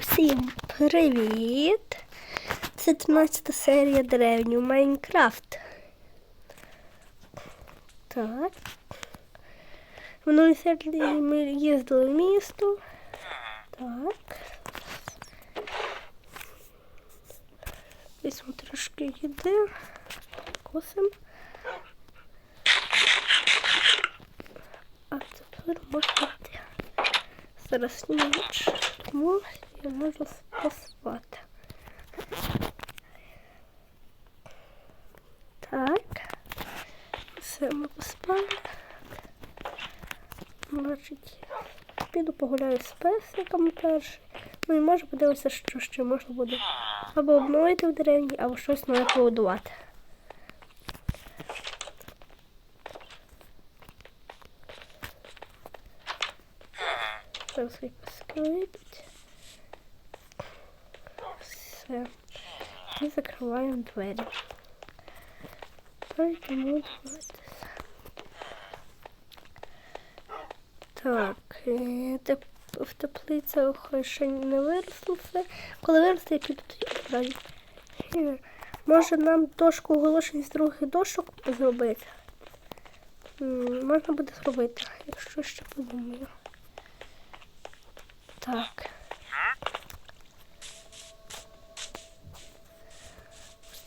Всім привіт! Це 13 серія деревні Майнкрафт. Так. В серії ми їздили в місто. Так. Візьмемо трошки їди. Косим. А тепер можна. Зараз ніч, тому я можу поспати. Так. Все, ми поспали. Значить, піду погуляю з песиком перший. Ну і може подивитися, що ще можна буде або обновити в деревні, або щось нове побудувати. Зараз хай пески вийдуть. І закриваємо двері. Пойдемо дивитися. Так, в теплицях ще не виросло все. Коли виросте, я піду тоді. Е, Може нам дошку оголошень з других дошок зробити? Можна буде зробити, якщо ще подумаю. Так.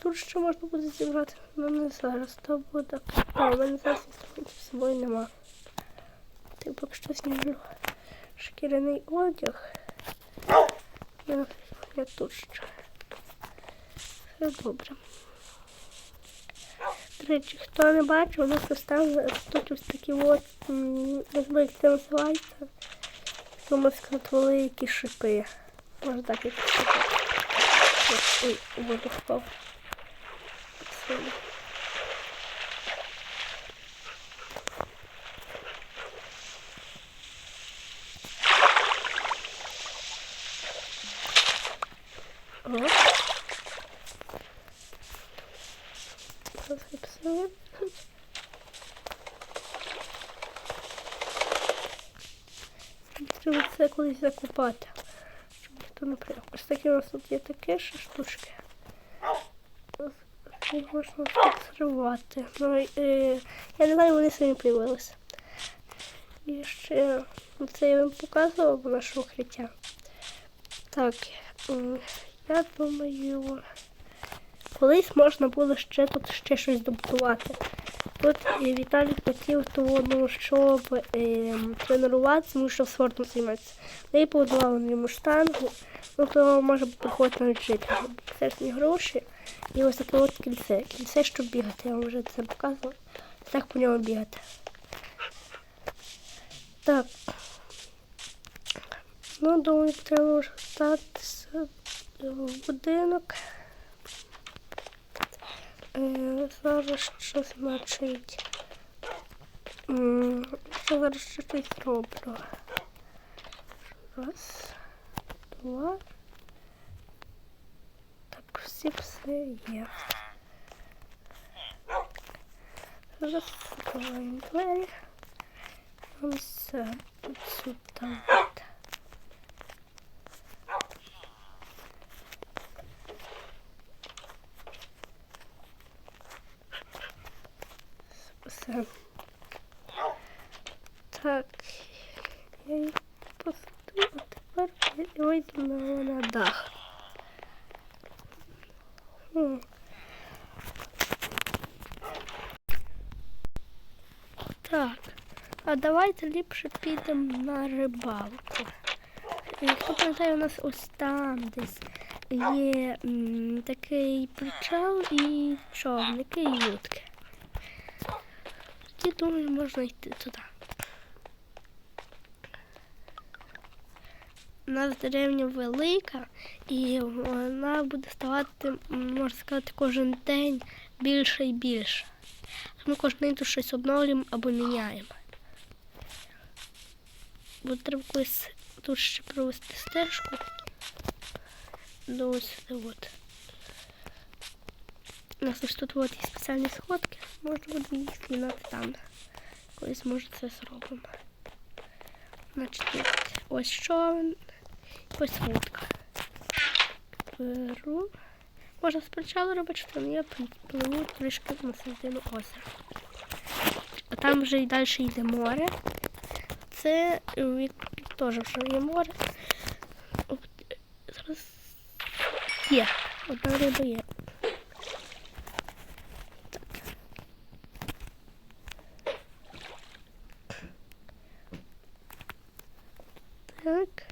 Тут ще можна буде зібрати, але не зараз. То буде. А, у мене зараз інструментів з собою нема. Так поки що знімлю шкіряний одяг. Я, я тут ще. Все добре. До речі, хто не бачив, у нас оставили тут ось такі от, м, не знаю, як це називається. Можна сказати, великі шипи. Може так як сказати. Ой, воду впав. Все. О. Треба це колись закупати. Щоб ніхто не прийняв. Ось такі у нас тут є такі ще штучки. Можна тут. Ну, е, я не знаю, вони самі появилися. І ще це я вам показував наше укриття. Так, я думаю, колись можна було ще тут ще щось добудувати. Тут е, Віталій хотів того, ну, щоб е, тренуватися, тому що спортом займатися. Ми побудували йому штангу, ну то може приходити навіть жити. Не гроші. І ось таке от кільце. Кільце, щоб бігати. Я вам вже це показувала. Так по ньому бігати. Так. Ну, думаю, треба вже встатися в будинок. Е, зараз щось значить. М, Я зараз щось зроблю. Раз, два. Так, всі все є. Зараз закриваємо двері. Все тут сюди. от. Все. Так, я їх поставлю, а тепер я вийду на, на дах. Хм. Так, а давайте ліпше підемо на рибалку. Якщо пам'ятаю, у нас ось там десь є м, такий причал і човники, і лодки. Тоді, думаю, можна йти туди. У нас деревня велика і вона буде ставати, можна сказати, кожен день більше і більше. Ми кожен день тут щось обновлюємо або міняємо. Бо треба колись тут ще провести стежку. До ось сюди. У нас ось тут от є спеціальні сходки, можна буде їх змінати там. Колись може це зробимо. Значить, ось човен, ось вудка. беру. Можна спочатку робити, що я пливу трішки на середину озера. А там вже і далі йде море. Це від- теж вже є море. Зараз є. Одна риба є. Так.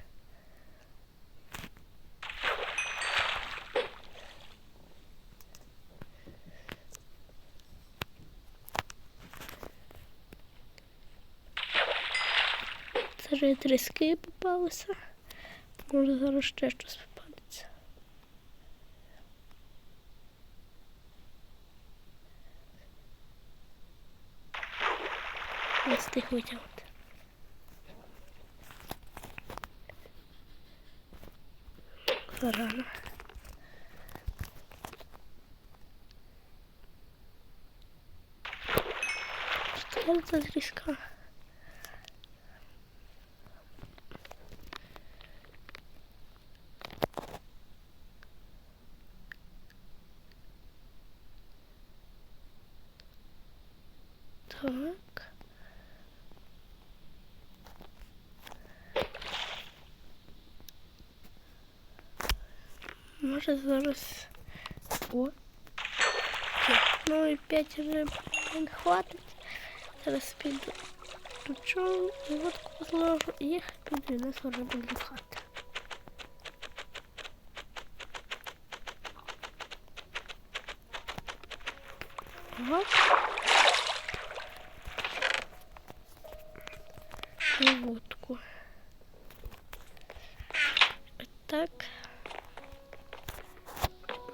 Вже тріски попалися. Може зараз ще щось попадеться. Не встиг витягнути. Зарано. Что это за тріска? Так. Може зараз. О. Є. Ну і п'ять риб не хватить. Зараз піду. Включу і водку зложу і їх піду і несу рибу до хати. Ага. І водку. Так.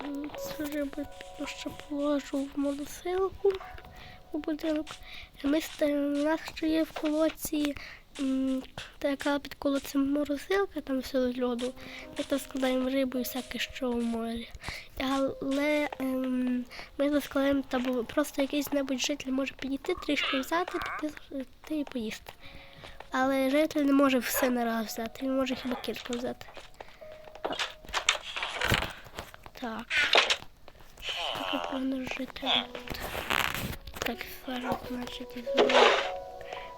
М, Цю рибу ще положу в морозилку у будинок. І Ми ставимо, у нас ще є в колодці така під колодцем морозилка, там все з льоду. Ми там складаємо рибу і всяке, що в морі. Але ем, ми там складаємо, просто якийсь небудь житель може підійти, трішки взяти, піти і поїсти. Але житель не може все на раз взяти, він може хіба кілька взяти. Так. Так, напевно, житель тут. Так, зараз, значить, візьму,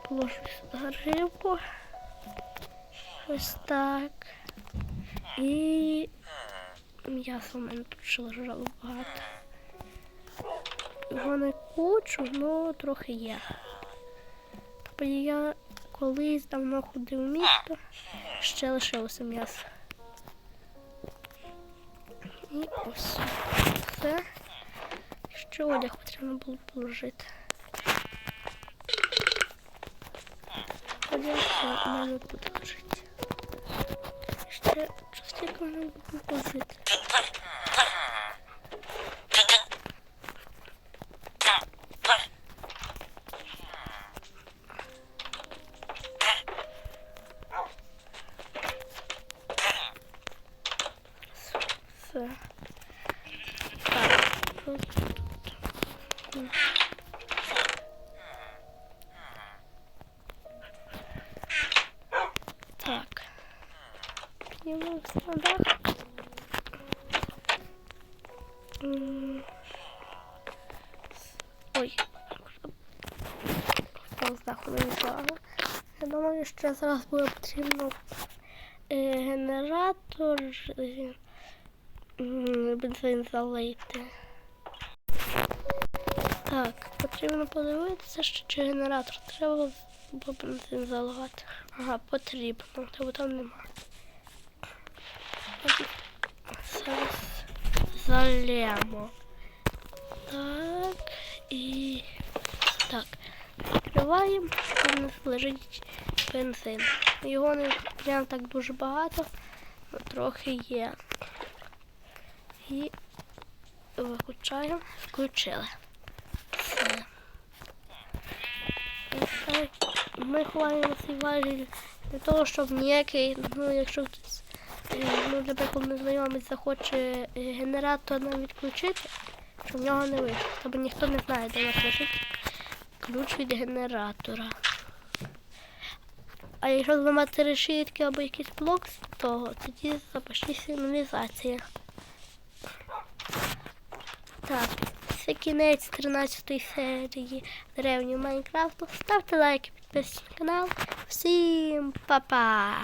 положу сюди рибу. Ось так. І м'ясо в мене тут ще лежало багато. Його не кучу, але трохи є. Тобто я колись давно ходив в місто, ще лишилося м'ясо. І ось все. Ще одяг потрібно було положити. Одяг мене тут лежить. Ще частинку мене буду положити. Все. Так, тут. Так. Піднімемося на. Ой. З даху не взяла. Я думаю, що зараз буде потрібно е, генератор, е, бензин залити. Так, потрібно подивитися, що чи генератор треба бо бензин заливати. Ага, потрібно, тому там нема. Зараз залємо. Так, і так. Відкриваємо, у нас лежить бензин. Його не прям так дуже багато, але трохи є. І виключаємо, включили. Все. Ми ховаємо цей важіль для того, щоб ніякий, ну якщо хтось, ну, наприклад, незнайомець захоче генератор нам відключити, щоб в нього не вийшло. Тобто ніхто не знає, де лежить ключ від генератора. А якщо зламати решітки або якийсь блок того, тоді запашні сигналізація. Так, це кінець 13 серії древнього Майнкрафту. Ставте лайки, підписуйтесь на канал. Всім па-па!